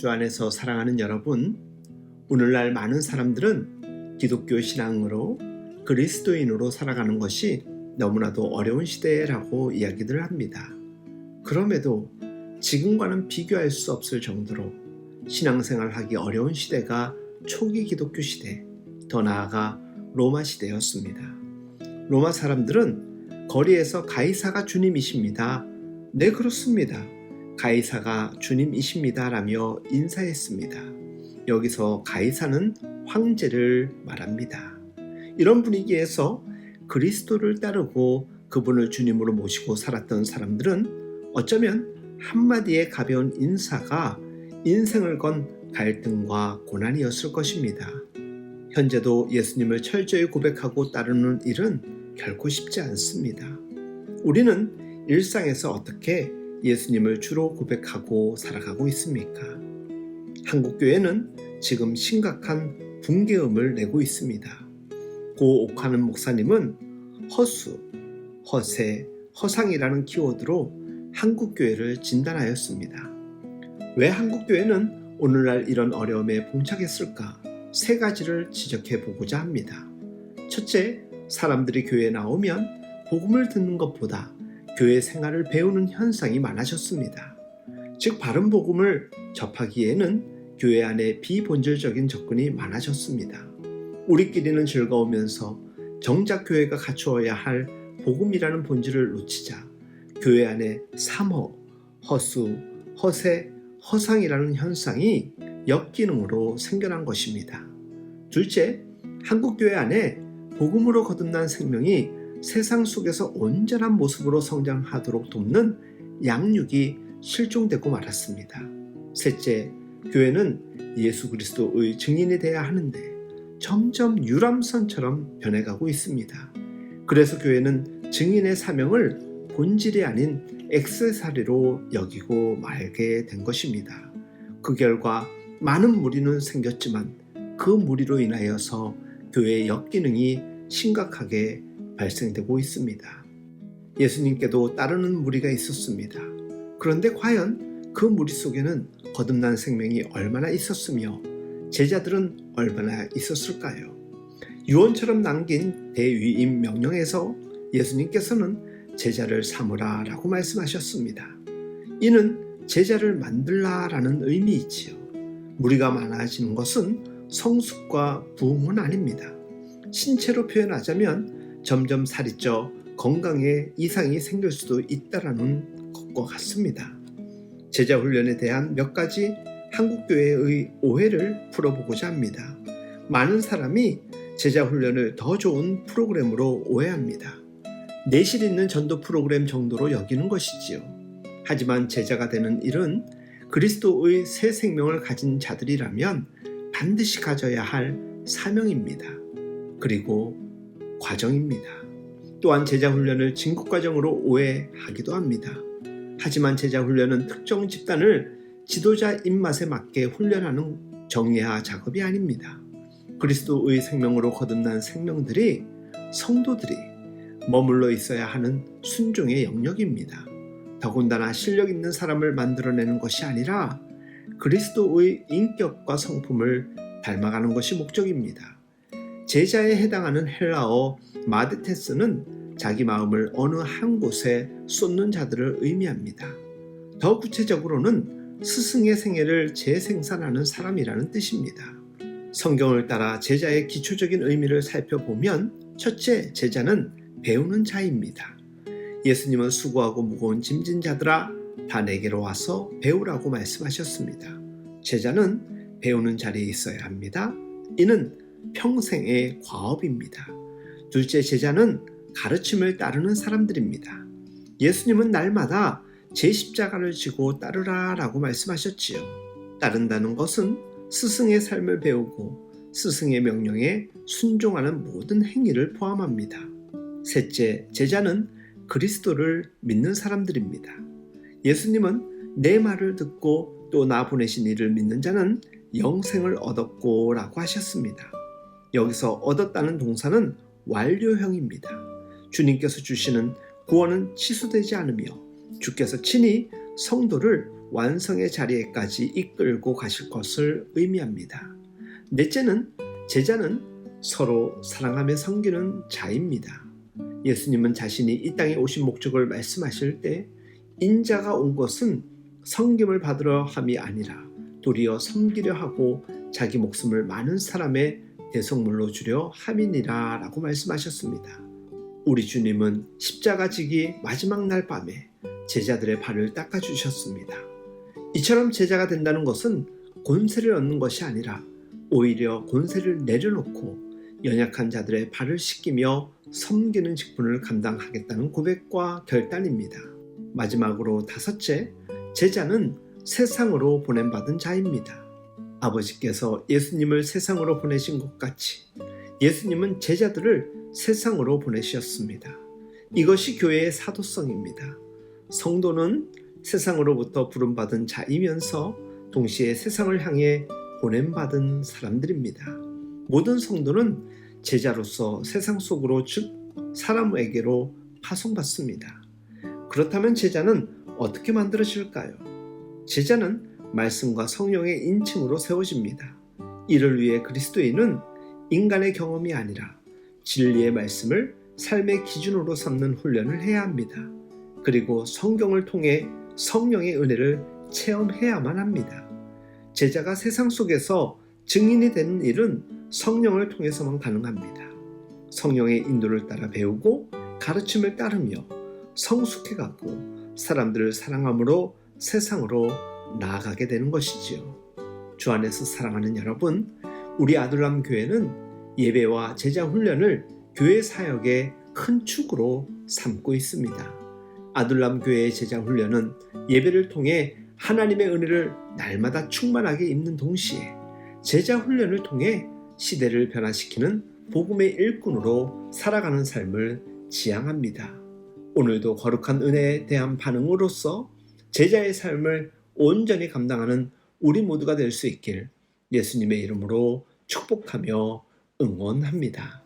주 안에서 사랑하는 여러분, 오늘날 많은 사람들은 기독교 신앙으로 그리스도인으로 살아가는 것이 너무나도 어려운 시대라고 이야기를 합니다. 그럼에도 지금과는 비교할 수 없을 정도로 신앙생활 하기 어려운 시대가 초기 기독교 시대, 더 나아가 로마 시대였습니다. 로마 사람들은 거리에서 가이사가 주님이십니다. 네, 그렇습니다. 가이사가 주님이십니다. 라며 인사했습니다. 여기서 가이사는 황제를 말합니다. 이런 분위기에서 그리스도를 따르고 그분을 주님으로 모시고 살았던 사람들은 어쩌면 한마디의 가벼운 인사가 인생을 건 갈등과 고난이었을 것입니다. 현재도 예수님을 철저히 고백하고 따르는 일은 결코 쉽지 않습니다. 우리는 일상에서 어떻게 예수님을 주로 고백하고 살아가고 있습니까? 한국교회는 지금 심각한 붕괴음을 내고 있습니다. 고 옥하는 목사님은 허수, 허세, 허상이라는 키워드로 한국교회를 진단하였습니다. 왜 한국교회는 오늘날 이런 어려움에 봉착했을까? 세 가지를 지적해 보고자 합니다. 첫째, 사람들이 교회에 나오면 복음을 듣는 것보다 교회 생활을 배우는 현상이 많아졌습니다. 즉, 바른 복음을 접하기에는 교회 안에 비본질적인 접근이 많아졌습니다. 우리끼리는 즐거우면서 정작 교회가 갖추어야 할 복음이라는 본질을 놓치자 교회 안에 삼허, 허수, 허세, 허상이라는 현상이 역기능으로 생겨난 것입니다. 둘째, 한국교회 안에 복음으로 거듭난 생명이 세상 속에서 온전한 모습으로 성장하도록 돕는 양육이 실종되고 말았습니다. 셋째, 교회는 예수 그리스도의 증인이 되어야 하는데 점점 유람선처럼 변해가고 있습니다. 그래서 교회는 증인의 사명을 본질이 아닌 액세서리로 여기고 말게 된 것입니다. 그 결과 많은 무리는 생겼지만 그 무리로 인하여서 교회의 역기능이 심각하게 발생되고 있습니다. 예수님께도 따르는 무리가 있었습니다. 그런데 과연 그 무리 속에는 거듭난 생명이 얼마나 있었으며 제자들은 얼마나 있었을까요? 유언처럼 남긴 대위임 명령에서 예수님께서는 제자를 삼으라 라고 말씀하셨습니다. 이는 제자를 만들라 라는 의미이지요. 무리가 많아지는 것은 성숙과 부흥은 아닙니다. 신체로 표현하자면 점점 살이 쪄 건강에 이상이 생길 수도 있다라는 것과 같습니다. 제자 훈련에 대한 몇 가지 한국 교회의 오해를 풀어보고자 합니다. 많은 사람이 제자 훈련을 더 좋은 프로그램으로 오해합니다. 내실 있는 전도 프로그램 정도로 여기는 것이지요. 하지만 제자가 되는 일은 그리스도의 새 생명을 가진 자들이라면 반드시 가져야 할 사명입니다. 그리고 과정입니다. 또한 제자 훈련을 진국 과정으로 오해하기도 합니다. 하지만 제자 훈련은 특정 집단을 지도자 입맛에 맞게 훈련하는 정예화 작업이 아닙니다. 그리스도의 생명으로 거듭난 생명들이 성도들이 머물러 있어야 하는 순종의 영역입니다. 더군다나 실력 있는 사람을 만들어내는 것이 아니라 그리스도의 인격과 성품을 닮아가는 것이 목적입니다. 제자에 해당하는 헬라어 마드테스는 자기 마음을 어느 한 곳에 쏟는 자들을 의미합니다. 더 구체적으로는 스승의 생애를 재생산하는 사람이라는 뜻입니다. 성경을 따라 제자의 기초적인 의미를 살펴보면 첫째, 제자는 배우는 자입니다. 예수님은 수고하고 무거운 짐진 자들아 다 내게로 와서 배우라고 말씀하셨습니다. 제자는 배우는 자리에 있어야 합니다. 이는 평생의 과업입니다. 둘째 제자는 가르침을 따르는 사람들입니다. 예수님은 날마다 제 십자가를 지고 따르라 라고 말씀하셨지요. 따른다는 것은 스승의 삶을 배우고 스승의 명령에 순종하는 모든 행위를 포함합니다. 셋째, 제자는 그리스도를 믿는 사람들입니다. 예수님은 내 말을 듣고 또 나 보내신 이를 믿는 자는 영생을 얻었고 라고 하셨습니다. 여기서 얻었다는 동사는 완료형입니다. 주님께서 주시는 구원은 취소되지 않으며 주께서 친히 성도를 완성의 자리에까지 이끌고 가실 것을 의미합니다. 넷째는 제자는 서로 사랑하며 섬기는 자입니다. 예수님은 자신이 이 땅에 오신 목적을 말씀하실 때 인자가 온 것은 섬김을 받으러 함이 아니라 도리어 섬기려 하고 자기 목숨을 많은 사람의 대성물로 주려 함이니라 라고 말씀하셨습니다. 우리 주님은 십자가 지기 마지막 날 밤에 제자들의 발을 닦아주셨습니다. 이처럼 제자가 된다는 것은 권세를 얻는 것이 아니라 오히려 권세를 내려놓고 연약한 자들의 발을 씻기며 섬기는 직분을 감당하겠다는 고백과 결단입니다. 마지막으로 다섯째, 제자는 세상으로 보냄받은 자입니다. 아버지께서 예수님을 세상으로 보내신 것 같이 예수님은 제자들을 세상으로 보내셨습니다. 이것이 교회의 사도성입니다. 성도는 세상으로부터 부름받은 자이면서 동시에 세상을 향해 보냄받은 사람들입니다. 모든 성도는 제자로서 세상 속으로 즉 사람에게로 파송받습니다. 그렇다면 제자는 어떻게 만들어질까요? 제자는 말씀과 성령의 인침으로 세워집니다. 이를 위해 그리스도인은 인간의 경험이 아니라 진리의 말씀을 삶의 기준으로 삼는 훈련을 해야 합니다. 그리고 성경을 통해 성령의 은혜를 체험해야만 합니다. 제자가 세상 속에서 증인이 되는 일은 성령을 통해서만 가능합니다. 성령의 인도를 따라 배우고 가르침을 따르며 성숙해가고 사람들을 사랑함으로 세상으로 나아가게 되는 것이지요. 주 안에서 사랑하는 여러분, 우리 아들람 교회는 예배와 제자 훈련을 교회 사역의 큰 축으로 삼고 있습니다. 아들람 교회의 제자 훈련은 예배를 통해 하나님의 은혜를 날마다 충만하게 입는 동시에 제자 훈련을 통해 시대를 변화시키는 복음의 일꾼으로 살아가는 삶을 지향합니다. 오늘도 거룩한 은혜에 대한 반응으로서 제자의 삶을 온전히 감당하는 우리 모두가 될 수 있길 예수님의 이름으로 축복하며 응원합니다.